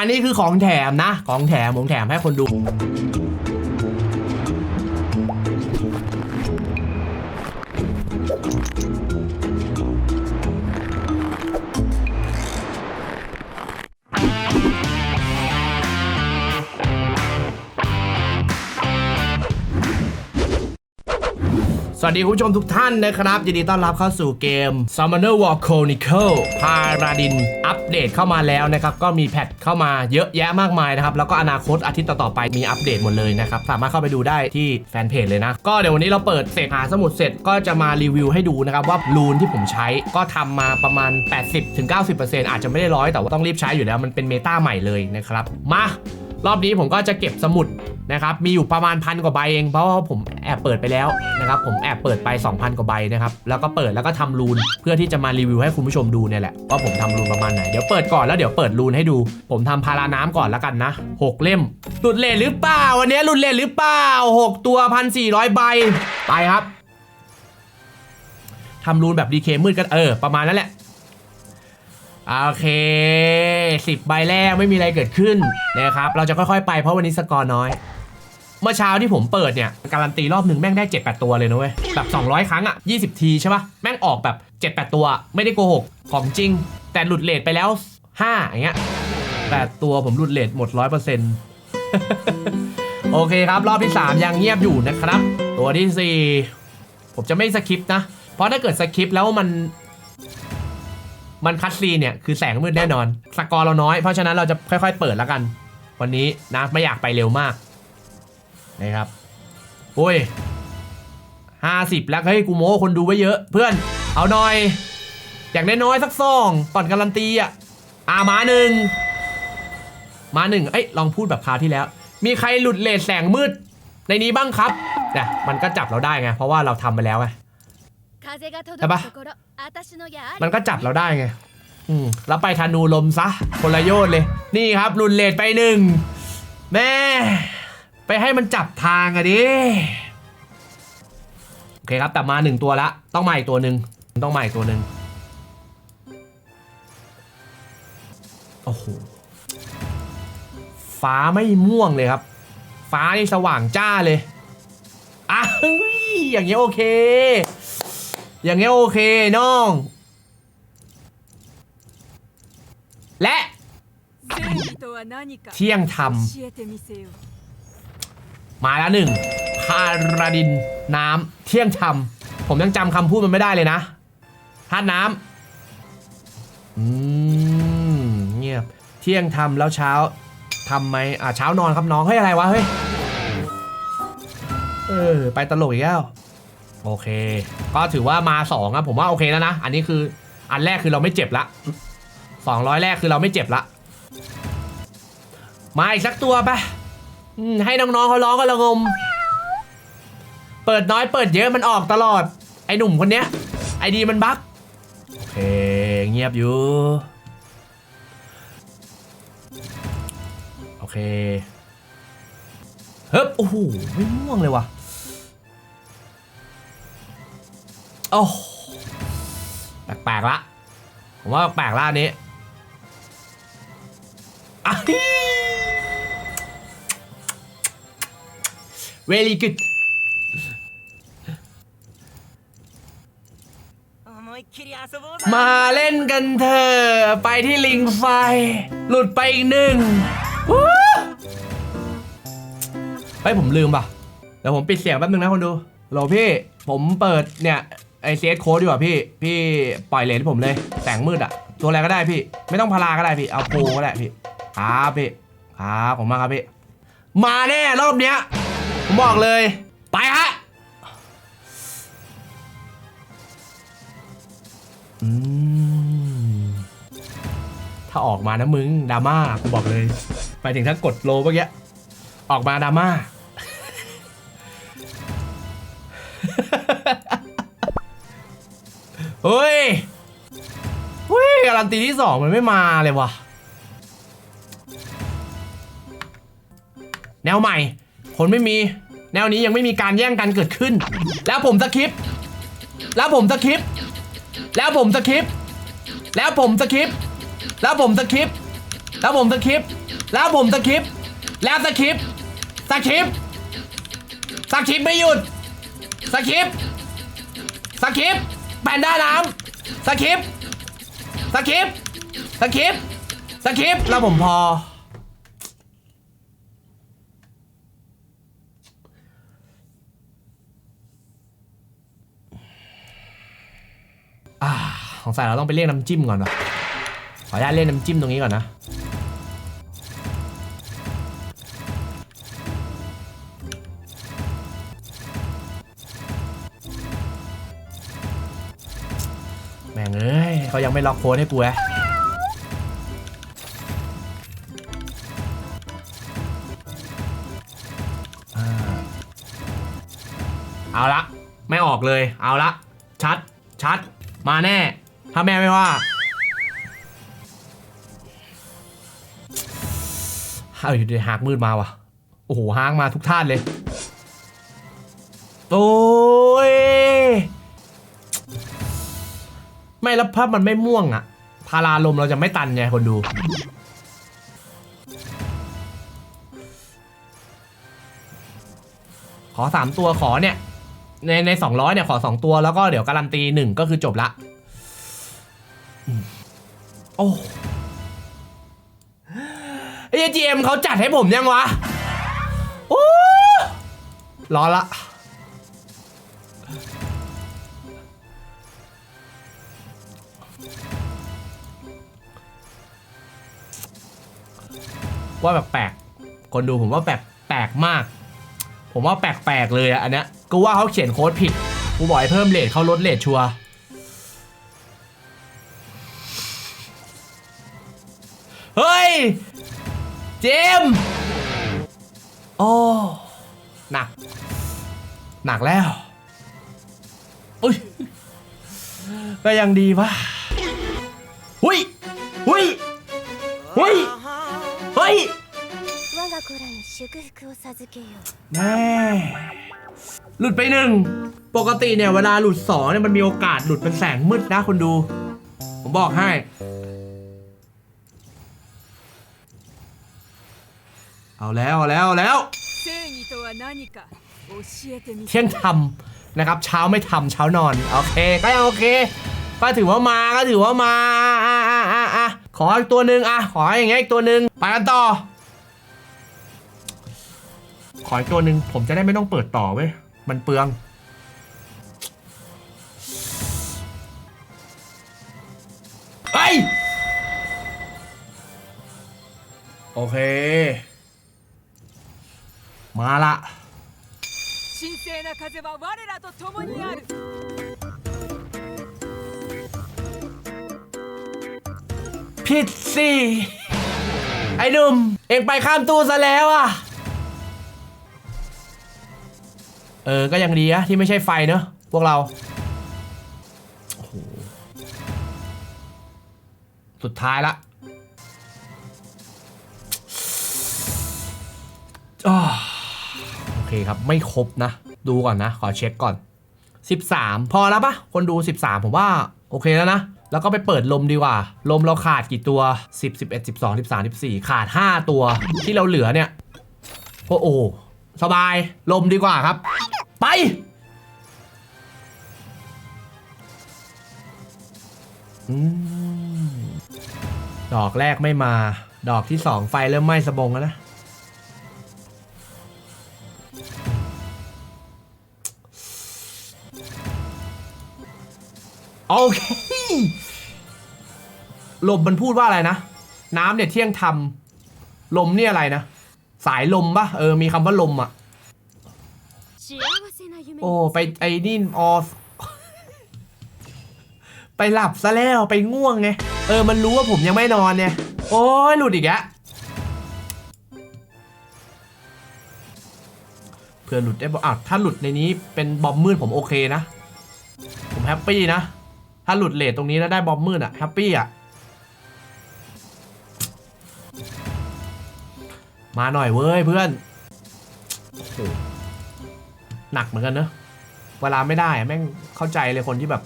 อันนี้คือของแถมนะ ของแถมของแถมให้คนดู สวัสดีคุณผู้ชมทุกท่านนะครับยินดีต้อนรับเข้าสู่เกม Summoner War Chronicle พาราดิน อัปเดตเข้ามาแล้วนะครับ ก็มีแพทเข้ามาเยอะแยะมากมายนะครับ แล้วก็อนาคตอาทิตย์ต่อๆไปมีอัปเดตหมดเลยนะครับ สามารถเข้าไปดูได้ที่แฟนเพจเลยนะ ก็เดี๋ยววันนี้เราเปิดเสร็จหาสมุดเสร็จก็จะมารีวิวให้ดูนะครับ ว่ารูนที่ผมใช้ก็ทำมาประมาณ 80-90%อาจจะไม่ได้ร้อยแต่ว่าต้องรีบใช้อยู่แล้วมันเป็นเมตาใหม่เลยนะครับมา รอบนี้ผมก็จะเก็บสมุดนะครับ มีอยู่ประมาณพันกว่าใบเอง เพราะว่าผมแอบเปิดไปแล้วนะครับ ผมแอบเปิดไป 2,000 กว่าใบนะครับ แล้วก็เปิดแล้วก็ทำรูน เพื่อที่จะมารีวิวให้คุณผู้ชมดูเนี่ยแหละ ว่าผมทำรูนประมาณไหน เดี๋ยวเปิดก่อนแล้วเดี๋ยวเปิดรูนให้ดู ผมทำพาราน้ำก่อนแล้วกันนะ6เล่ม หลุดเลทหรือเปล่า วันนี้หลุดเลทหรือเปล่า 6 ตัว 1,400 ใบ ไปครับทำรูนแบบดีเคมืดกันเออ ประมาณนั้นแหละ โอเคสิบใบแรกไม่มีอะไรเกิดขึ้นนะครับ เราจะค่อยๆไปเพราะวันนี้สกอร์น้อย เมื่อเช้าที่ผมเปิดเนี่ยการันตีรอบหนึ่งแม่งได้ 7-8 ตัวเลยนะเว้ยแบบ 200 ครั้งอะ 20 ทีใช่ปะแม่งออกแบบ 7-8 ตัว ไม่ได้โกหกของจริง แต่หลุดเลทไปแล้ว 5 อย่างเงี้ย8ตัวผมหลุดเลทหมด 100%โอเคครับรอบที่ 3 ยังเงียบอยู่นะครับ ตัวที่ 4 ผมจะไม่สคิปนะ เพราะถ้าเกิดสคิปแล้วมัน มันคัดซีเนี่ยคือแสงมืดแน่นอน สกอร์เราน้อย เพราะฉะนั้นเราจะค่อย ๆ เปิดแล้วกัน วันนี้นะไม่อยากไปเร็วมากนะครับโอ้ยห้าสิบแล้วเฮ้ยกูโม้คนดูไว้เยอะ เพื่อนเอาหน่อย อย่างน้อยๆสักซองก่อนการันตีอะอ่ามาหนึ่งมาหนึ่งเอ้ยลองพูดแบบคราวที่แล้ว มีใครหลุดเลทแสงมืดในนี้บ้างครับเนี่ยมันก็จับเราได้ไงเพราะว่าเราทำไปแล้วไง ใช่ปะมันก็จับเราได้ไงแล้วไปธนูลมซะคนละโยนเลย นี่ครับรุนเลดไปหนึ่งแม่ ไปให้มันจับทางอะดิโอเคครับแต่มาหนึ่งตัวละ ต้องมาอีกตัวหนึ่งต้องมาอีกตัวหนึ่งโอ้โหฟ้าไม่ม่วงเลยครับ ฟ้านี่สว่างจ้าเลยอะอย่างเงี้ยโอเค อย่างเงี้ยโอเคน้อง และเที่ยงธรรมมาแล้วหนึ่งพาราดินน้ำเที่ยงธรรม ผมยังจำคำพูดมันไม่ได้เลยนะธาตุน้ำอืมเงียบเที่ยงธรรมแล้วเช้าทำไหมอ่าเช้านอนครับน้องเฮ้ยอะไรวะเฮ้ยเออไปตลกอีกแล้ว โอเค ก็ถือว่ามาสองอะผมว่าโอเคแล้วนะ อันนี้คืออันแรกคือเราไม่เจ็บละสองร้อยแรกคือเราไม่เจ็บละ มาอีกสักตัวไปให้น้องๆเขาร้องกันละงม เปิดน้อยเปิดเยอะมันออกตลอด ไอ้หนุ่มคนเนี้ย ไอดีมันบั๊กโอเค เงียบอยู่ โอเคเฮ้ยโอ้โหไม่ม่วงเลยว่ะ โอ้แปลกๆละ ผมว่าแปลกล่านี้ Very good มาเล่นกันเถอะไปที่ลิงไฟ หลุดไปอีกหนึ่งเฮ้ยผมลืมป่ะเดี๋ยวผมปิดเสียงแป๊บนึงนะคนดูหลอพี่ ผมเปิดเนี่ย ไอเซสโค้ดดีกว่าพี่ พี่ปล่อยเลนให้ผมเลยแสงมืดอะตัวอะไรก็ได้พี่ ไม่ต้องพาราก็ได้พี่ เอาโพก็ได้พี่ครับพี่ครับผมมาครับพี่ มาแน่รอบเนี้ย ผมบอกเลย ไปฮะถ้าออกมานะมึงดราม่ากูบอกเลย ไปถึงถ้ากดโลเมื่อกี้ออกมาดราม่า เฮ้ยเฮ้ยการันตีที่สองมันไม่มาเลยว่ะ แนวใหม่ คนไม่มี แนวนี้ยังไม่มีการแย่งกันเกิดขึ้น แล้วผมสคริป แล้วผมสคริป แล้วผมสคริป แล้วผมสคริป แล้วผมสคริป แล้วผมสคริป แล้วผมสคริป แล้วสคริปสคริปสคริปไม่หยุดสคริปสคริป แปนด้าน้ำสคริปต์สคริปต์สคริปต์สคริปต์แล้วผมพอ อ่าสงสัยเราต้องไปเรียกน้ำจิ้มก่อนวะขออนุญาตเรียกน้ำจิ้มตรงนี้ก่อนนะ เขายังไม่ล็อกโค้ดให้กูแฮะอ่าเอาละ ไม่ออกเลย เอาละ ชัด ชัด มาแน่ ถ้าแม่ไม่ว่าเฮ้ยเดี๋ยวหากมืดมาว่ะ โอ้โหหางมาทุกท่านเลย โอ้ ไม่แล้วภาพมันไม่ม่วงอะพาราลมเราจะไม่ตันไงคนดู ขอสามตัวขอเนี่ย ในในสองร้อยเนี่ยขอสองตัวแล้วก็เดี๋ยวการันตีหนึ่งก็คือจบละ โอ้ไอ้จีเอ็มเขาจัดให้ผมยังวะ โอ้รอละ ว่าแบบแปลกคนดูผมว่าแปลกแปลกมาก ผมว่าแปลกๆเลยอะอันเนี้ยกูว่าเขาเขียนโค้ดผิดกูบอกให้เพิ่มเลทเขาลดเลทชัวเฮ้ย เจมโอ้หนัก หนักแล้วอุ้ยก็ยังดีวะหุยหุยหุยเฮ้ย 我が子らに祝福を授けよう แน่หลุดไปหนึ่ง ปกติเนี่ยเวลาหลุดสองเนี่ยมันมีโอกาสหลุดเป็นแสงมืดนะคนดู ผมบอกให้ เอาแล้วเอาแล้วเอาแล้ว 正義とは何か教えてみて เที่ยงทำนะครับ เช้าไม่ทำเช้านอน โอเค ก็ยังโอเค ก็ถือว่ามาก็ถือว่ามาอ่ะอ่ะอ่ะอ่ะขออีกตัวหนึ่งอ่ะ ขออย่างเงี้ยอีกตัวหนึ่งไปกันต่อ ขออีกตัวหนึ่งผมจะได้ไม่ต้องเปิดต่อเว้ย มันเปลือง เฮ้ย โอเค มาละ 神聖な風は我らと共にある ผิดสิ ไอ้หนุ่ม เองไปข้ามตู้ซะแล้วอ่ะ ออ ก็ยังดีอะที่ไม่ใช่ไฟเนอะพวกเรา สุดท้ายละโอเคครับไม่ครบนะ ดูก่อนนะ ขอเช็คก่อน 13 พอแล้วปะคนดู 13 ผมว่า โอเคแล้วนะ แล้วก็ไปเปิดลมดีกว่า ลมเราขาดกี่ตัว 10 11 12 13 14 ขาด 5 ตัวที่เราเหลือเนี่ยโอ้โหสบายลมดีกว่าครับ ไป ดอกแรกไม่มา ดอกที่สองไฟเริ่มไหม้สบงแล้วนะ โอเคลมมันพูดว่าอะไรนะ น้ำเนี่ยเที่ยงทำลมเนี่ยอะไรนะ สายลมปะเออ มีคำว่าลมอะ โอ้ไปไอ้นี่ออไปหลับซะแล้วไปง่วงไงเออมันรู้ว่าผมยังไม่นอนเนี่ยโอ้ยหลุดอีกแล้วเพื่อหลุดได้บอกอะถ้าหลุดในนี้เป็นบอมมืดผมโอเคนะ ผมแฮปปี้นะ ถ้าหลุดเลทตรงนี้แล้วได้บอมมืดอะแฮปปี้อะมาหน่อยเว้ยเพื่อนโอ้ หนักเหมือนกันเนอะเวลาไม่ได้แม่งเข้าใจเลยคนที่แบบ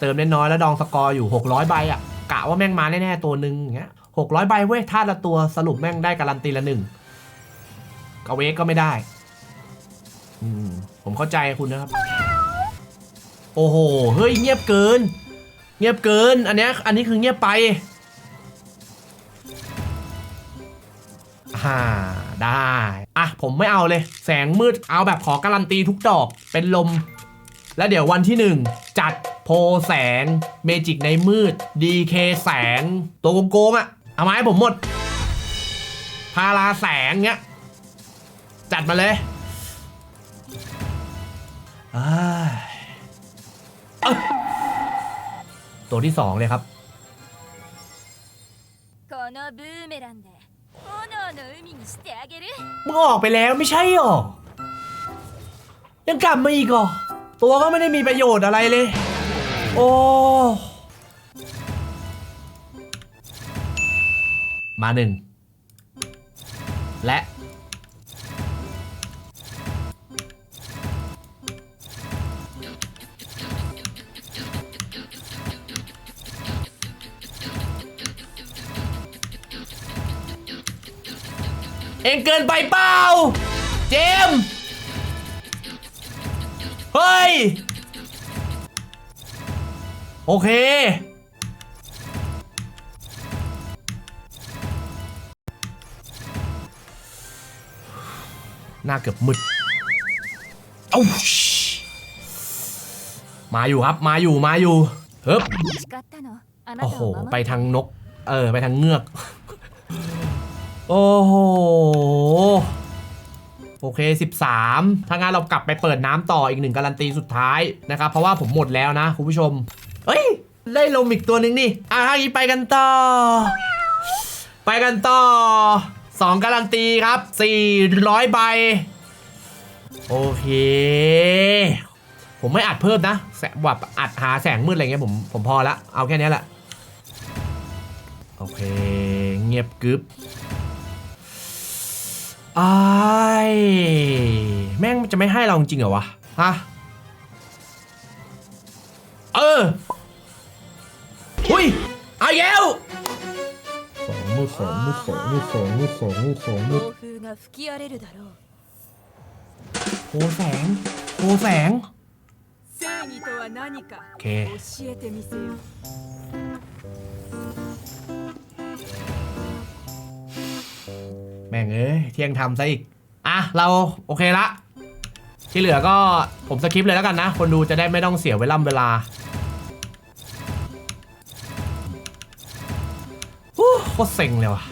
เติมเล่นน้อยแล้วดองสกอร์อยู่ 600ใบอะกะว่าแม่งมาแน่ๆตัวหนึ่งอย่างเงี้ย600ใบเว้ยท่าละตัวสรุปแม่งได้การันตีละหนึ่งกเวกก็ไม่ได้อืมผมเข้าใจคุณนะครับ โอ้โหเฮ้ยเงียบเกิน เงียบเกิน อันเนี้ยอันนี้คือเงียบไปฮ่าได้ ผมไม่เอาเลย แสงมืด เอาแบบขอการันตีทุกดอก เป็นลม แล้วเดี๋ยววันที่หนึ่งจัดโพลแสง เมจิกในมืด DK แสง ตัวโกงๆอะ่ะ เอามาให้ผมหมด พาราแสงเงี้ย จัดมาเลยอ้ายเอ้ยตัวที่สองเลยครับ このブーメランで มึงออกไปแล้วไม่ใช่หรอ ยังกลับมาอีกหรอ ตัวก็ไม่ได้มีประโยชน์อะไรเลย โอ้มาหนึ่งและ เองเกินไปเปล่า เจม เฮ้ย โอเค หน้าเกือบมึดเอ้ามาอยู่ครับ มาอยู่ มาอยู่เฮ้ยโอ้โห ไปทางนก เออ ไปทางเงือก โอ้โห โอเค 13 ถ้างั้นเรากลับไปเปิดน้ำต่ออีกหนึ่งการันตีสุดท้ายนะครับ เพราะว่าผมหมดแล้วนะคุณผู้ชมเฮ้ย ได้ลมอีกตัวหนึ่งนี่ อะถ้างนี้ไปกันต่อ ไปกันต่อ 2 การันตีครับ 400 ใบ โอเค ผมไม่อัดเพิ่มนะแสงแบบอัดหาแสงมืดอะไรเงี้ยผมผมพอละ เอาแค่นี้แหละ โอเค เงียบกึบ ไอ้ายแม่งจะไม่ให้เราจริงเหรอวะ ฮะ เออ อุ้ยเอาอีกแล้วสองมือสองมือสองมือสองมือสองมือสองมือ 暴風が吹き荒れるだろう โหแสงโหแสง 正義とは何か โอเค 教えてみせよ แม่งเอ้ยเที่ยงทำซะอีก อะ เราโอเคละ ที่เหลือก็ผมสคริปเลยแล้วกันนะ คนดูจะได้ไม่ต้องเสียเวลาเวลาฮู้โคตรเซ็งเลยว่ะ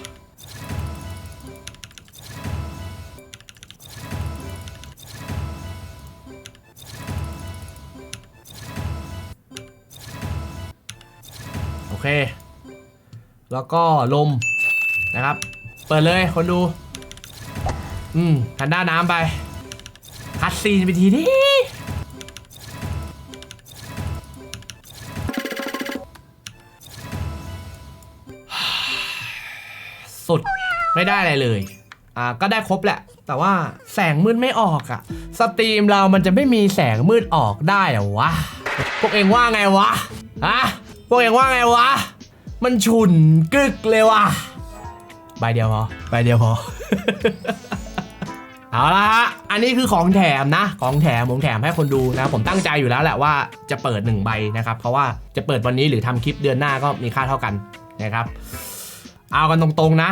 โอเค แล้วก็ลมนะครับ เปิดเลยคนดู อืมทันด้าน้ำไปคัดซีนไปทีนี้สุดไม่ได้อะไรเลย อ่า ก็ได้ครบแหละ แต่ว่าแสงมืดไม่ออกอะสตรีมเรามันจะไม่มีแสงมืดออกได้เหรอวะ พวกเองว่าไงวะฮะพวกเองว่าไงวะ มันฉุนกึกเลยว่ะ ใบเดียวพอใบเดียวพอ เอาละฮะ อันนี้คือของแถมนะ ของแถมผมแถมให้คนดูนะ ผมตั้งใจอยู่แล้วแหละว่าจะเปิด 1 ใบนะครับ เพราะว่าจะเปิดวันนี้หรือทำคลิปเดือนหน้าก็มีค่าเท่ากันนะครับ เอากันตรงๆนะ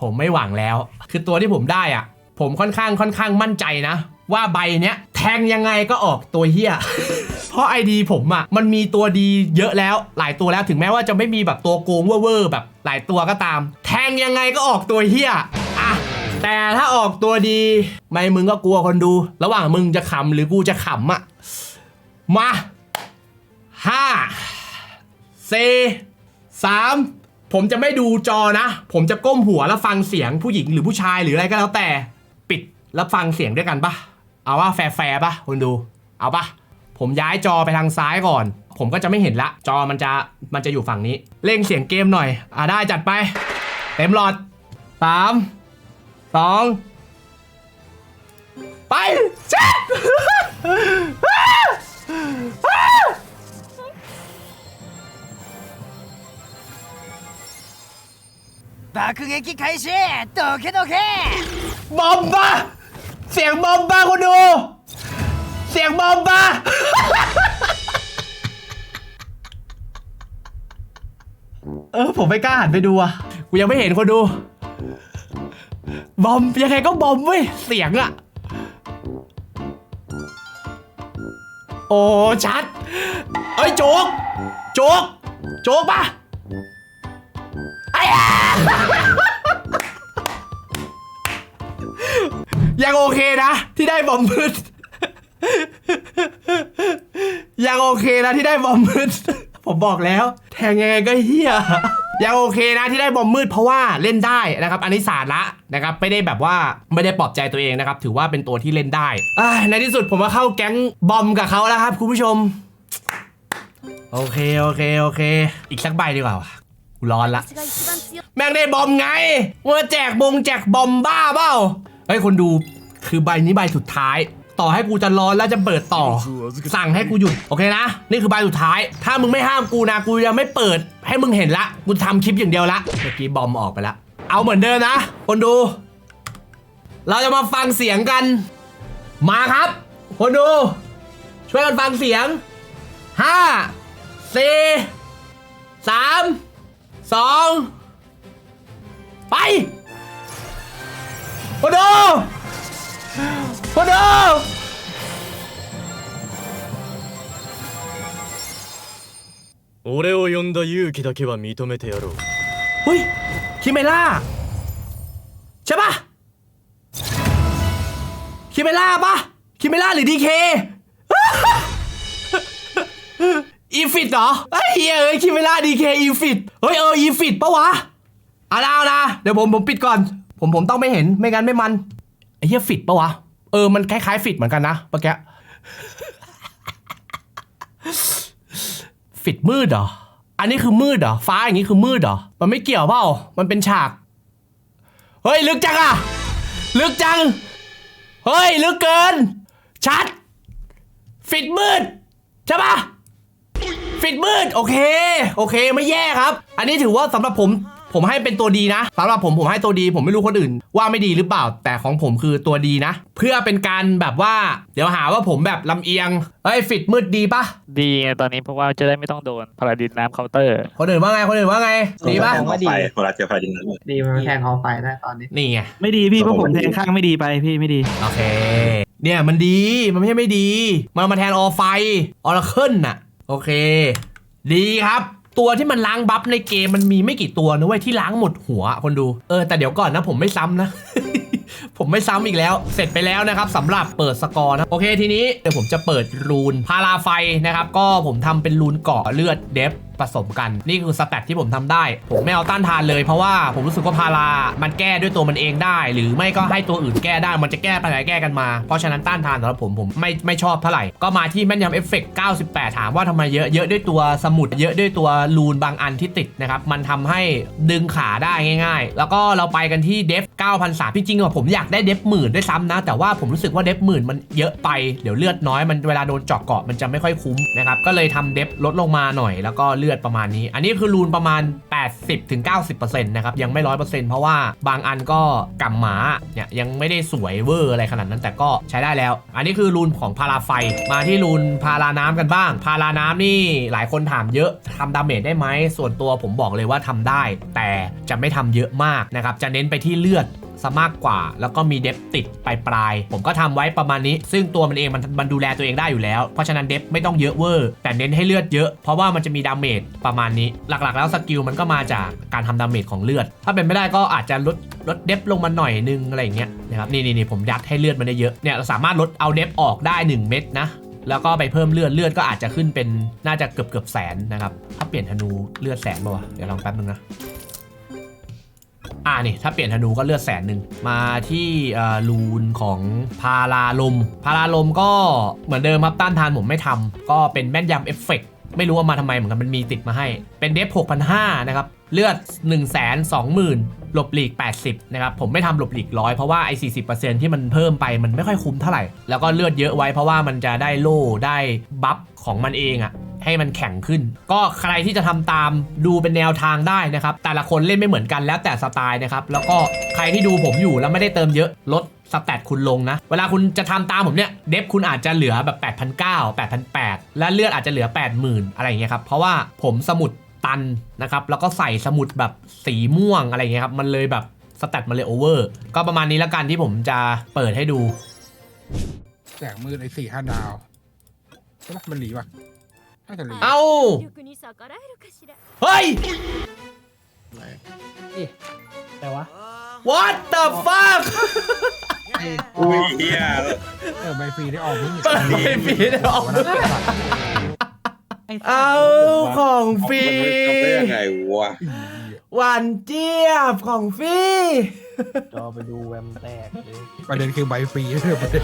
ผมไม่หวังแล้ว คือตัวที่ผมได้อะผมค่อนข้างค่อนข้างมั่นใจนะ ว่าใบเนี้ยแทงยังไงก็ออกตัวเฮียเพ ราะ ID ผมอะมันมีตัวดีเยอะแล้วหลายตัวแล้วถึงแม้ว่าจะไม่มีแบบตัวโกงเว่อร์แบบหลายตัวก็ตาม แทงยังไงก็ออกตัวเฮียอะแต่ถ้าออกตัวดี ไม่มึงก็กลัวคนดู ระหว่างมึงจะขำหรือกูจะขำอะมาห้าสี่สามผมจะไม่ดูจอนะ ผมจะก้มหัวแล้วฟังเสียงผู้หญิงหรือผู้ชายหรืออะไรก็แล้วแต่ ปิดแล้วฟังเสียงด้วยกันปะเอาว่าแฟร์ๆปะคนดู เอาปะ ผมย้ายจอไปทางซ้ายก่อน ผมก็จะไม่เห็นละ จอมันจะมันจะอยู่ฝั่งนี้ เร่งเสียงเกมหน่อย อ่ะได้จัดไป เต็มหลอดสามสองไปเช็ด 爆撃開始どけどけ บอมปะเสียงบอมปะคุณดู เสียงบอมปะ เออ ผมไม่กล้าหันไปดูอะ กูยังไม่เห็นคนดู บอมยังไงก็บอมเว้ย เสียงอะโอ้ชัด เอ้ยโจ๊ก โจ๊ก โจ๊กปะไอ้ยังโอเคนะ ที่ได้บอมมืดยังโอเคนะที่ได้บอมมืด ผมบอกแล้ว แทงยังไงก็เฮียยังโอเคนะที่ได้บอมมืดเพราะว่าเล่นได้นะครับ อันนี้สาระนะครับไม่ได้แบบว่าไม่ได้ปลอบใจตัวเองนะครับ ถือว่าเป็นตัวที่เล่นได้ในที่สุดผมก็เข้าแก๊งบอมกับเขาแล้วครับ คุณผู้ชม โอเคโอเคโอเค อีกสักใบดีกว่าร้อนละ แม่งได้บอมไงว่าแจกบงแจกบอมบ้าเปล่าเฮ้ยคนดูคือใบนี้ใบสุดท้าย ต่อให้กูจะร้อนแล้วจะเปิดต่อ สั่งให้กูหยุดโอเคนะ นี่คือใบสุดท้าย ถ้ามึงไม่ห้ามกูนะกูยังไม่เปิด ให้มึงเห็นละกูทำคลิปอย่างเดียวละเมื่อกี้บอมออกไปละ เอาเหมือนเดิมนะ คนดู เราจะมาฟังเสียงกัน มาครับ คนดู ช่วยกันฟังเสียงห้าสี่สามสองไป คนดู คนดู 俺を呼んだ勇気だけは認めてやろう เฮ้ยคิเมล่าใช่ปะคิเมล่าปะคิเมล่าหรือดีเค อีฟิตเหรอไอ้เหี้ยเอ้ยคิเมล่าดีเคอีฟิตเฮ้ยเอออีฟิตปะวะเอาละเอาละเดี๋ยวผมผมปิดก่อน ผมผมต้องไม่เห็นไม่งั้นไม่มันไอ้เหี้ยฟิตปะวะเ ออมันคล้ายๆฟิตเหมือนกันนะเมื่อกี้ฟิตมืดเหรอ อันนี้คือมืดเหรอ ฟ้าอย่างนี้คือมืดเหรอ มันไม่เกี่ยวเปล่า มันเป็นฉาก เฮ้ย ลึกจังอะลึกจัง เฮ้ย ลึกเกิน ชัด ฟิตมืด ใช่ปะฟิตมืด โอเค โอเค ไม่แย่ครับ อันนี้ถือว่าสำหรับผม ผมให้เป็นตัวดีนะสำหรับผมผมให้ตัวดี ผมไม่รู้คนอื่น ว่าไม่ดีหรือเปล่า แต่ของผมคือตัวดีนะ เพื่อเป็นการแบบว่า เดี๋ยวหาว่าผมแบบลำเอียงเฮ้ยฟิตมืดดีปะดีไงตอนนี้เพราะว่าจะได้ไม่ต้องโดนพาราดินน้ำเคาน์เตอร์ คนอื่นว่าไงคนอื่นว่าไงดีปะผมว่าดีเวลาเจอพาราดินนั้นดีมันแทงคอไฟได้ตอนนี้นี่ไงไม่ดีพี่เพราะผมแทงข้างไม่ดีไปพี่ไม่ดีโอเค เนี่ยมันดีมันไม่ใช่ไม่ดี มันเอามาแทนออไฟออร์เคิลน่ะโอเค ดีครับ ตัวที่มันล้างบัฟในเกมมันมีไม่กี่ตัวนะเว้ยที่ล้างหมดหัวคนดู เออแต่เดี๋ยวก่อนนะผมไม่ซ้ำนะผมไม่ซ้ำอีกแล้ว เสร็จไปแล้วนะครับสำหรับเปิดสกอร์นะ โอเคทีนี้เดี๋ยวผมจะเปิดรูนพาราไฟนะครับ ก็ผมทำเป็นรูนเกาะเลือดเดฟ ผสมกัน นี่คือสแตทที่ผมทำได้ ผมไม่เอาต้านทานเลยเพราะว่าผมรู้สึกว่าพารามันแก้ด้วยตัวมันเองได้ หรือไม่ก็ให้ตัวอื่นแก้ได้มันจะแก้ไปไหนแก้กันมา เพราะฉะนั้นต้านทานสำหรับผมผมไม่ไม่ชอบเท่าไหร่ ก็มาที่แม่นยำเอฟเฟกต์98 ถามว่าทำไมเยอะเยอะด้วยตัวสมุดเยอะด้วยตัวรูนบางอันที่ติดนะครับมันทำให้ดึงขาได้ง่าย ๆ แล้วก็เราไปกันที่เดฟ 9,003จริงๆอะผมอยากได้เดฟหมื่นด้วยซ้ำนะ แต่ว่าผมรู้สึกว่าเดฟหมื่นมันเยอะไป เดี๋ยวเลือดน้อยมันเวลาโดนเจาะเกาะมันจะไม่ค่อยคุ้มนะครับก็เลยทำเดฟลดลงมาหน่อย แล้วก็เลือดประมาณนี้ อันนี้คือรูนประมาณ 80-90%นะครับยังไม่ 100%เพราะว่าบางอันก็กำหมาเนี่ยยังไม่ได้สวยเวอร์อะไรขนาดนั้นแต่ก็ใช้ได้แล้ว อันนี้คือรูนของพาราไฟมาที่รูนพาราน้ำกันบ้าง พาราน้ำนี่หลายคนถามเยอะทำดาเมจได้ไหมส่วนตัวผมบอกเลยว่าทำได้ แต่จะไม่ทำเยอะมากนะครับจะเน้นไปที่เลือดซะมากกว่า แล้วก็มีเดฟติดปลายปลาย ผมก็ทำไว้ประมาณนี้ ซึ่งตัวมันเองมันมันดูแลตัวเองได้อยู่แล้ว เพราะฉะนั้นเดฟไม่ต้องเยอะเวอร์ แต่เน้นให้เลือดเยอะ เพราะว่ามันจะมีดาเมจประมาณนี้ หลักๆ แล้วสกิลมันก็มาจากการทำดาเมจของเลือด ถ้าเป็นไม่ได้ก็อาจจะลดลดเดฟลงมาหน่อยนึงอะไรอย่างเงี้ยนะครับนี่นี่นี่ผมยัดให้เลือดมันได้เยอะ เนี่ยเราสามารถลดเอาเดฟออกได้ 1 เม็ดนะแล้วก็ไปเพิ่มเลือดเลือดก็อาจจะขึ้นเป็นน่าจะเกือบเกือบแสนนะครับ ถ้าเปลี่ยนธนูเลือดแสนป่าวะเดี๋ยวลองแป๊บนึงนะ อ่านี่ถ้าเปลี่ยนธนูก็เลือดแสนหนึ่งมาที่เอ่อรูนของพาราลม พาราลมก็เหมือนเดิมครับต้านทานผมไม่ทำก็เป็นแม่นยำเอฟเฟกต์ไม่รู้ว่ามาทำไมเหมือนกันมันมีติดมาให้ เป็นเดฟ6,500นะครับเลือด 1 2 0 0 0 0หลบหลีก 80 นะครับ ผมไม่ทำหลบหลีกร้อยเพราะว่าไอ้ 40%ที่มันเพิ่มไปมันไม่ค่อยคุ้มเท่าไหร่ แล้วก็เลือดเยอะไว้เพราะว่ามันจะได้โล่ได้บัฟของมันเองอะ ให้มันแข็งขึ้น ก็ใครที่จะทำตามดูเป็นแนวทางได้นะครับ แต่ละคนเล่นไม่เหมือนกันแล้วแต่สไตล์นะครับ แล้วก็ใครที่ดูผมอยู่แล้วไม่ได้เติมเยอะลดสแตทคุณลงนะ เวลาคุณจะทำตามผมเนี่ย เดฟคุณอาจจะเหลือแบบ8,900 8,800 และเลือดอาจจะเหลือ 80,000 อะไรอย่างเงี้ยครับ เพราะว่าผมสมุดตันนะครับ แล้วก็ใส่สมุดแบบสีม่วงอะไรอย่างเงี้ยครับ มันเลยแบบสแตทมันเลยโอเวอร์ ก็ประมาณนี้แล้วกันที่ผมจะเปิดให้ดู แสงมืดไอ้สี่ห้าดาวใช่ปะมันหลีปะ น่าจะหลี เอ้า 力に逆らえるかしら เฮ้ย แต่ว่า what the fuck อุ้ยเฮีย เออใบฟรีได้ออกนี่ เปิดใบฟรีได้ออก วันนั้นเป็นบัตร เอาของฟรี มันทำได้ยังไงวะ หวานเจี๊ยบของฟรี จอไปดูแวมแตกเลย ประเด็นคือใบฟรีเลยประเด็น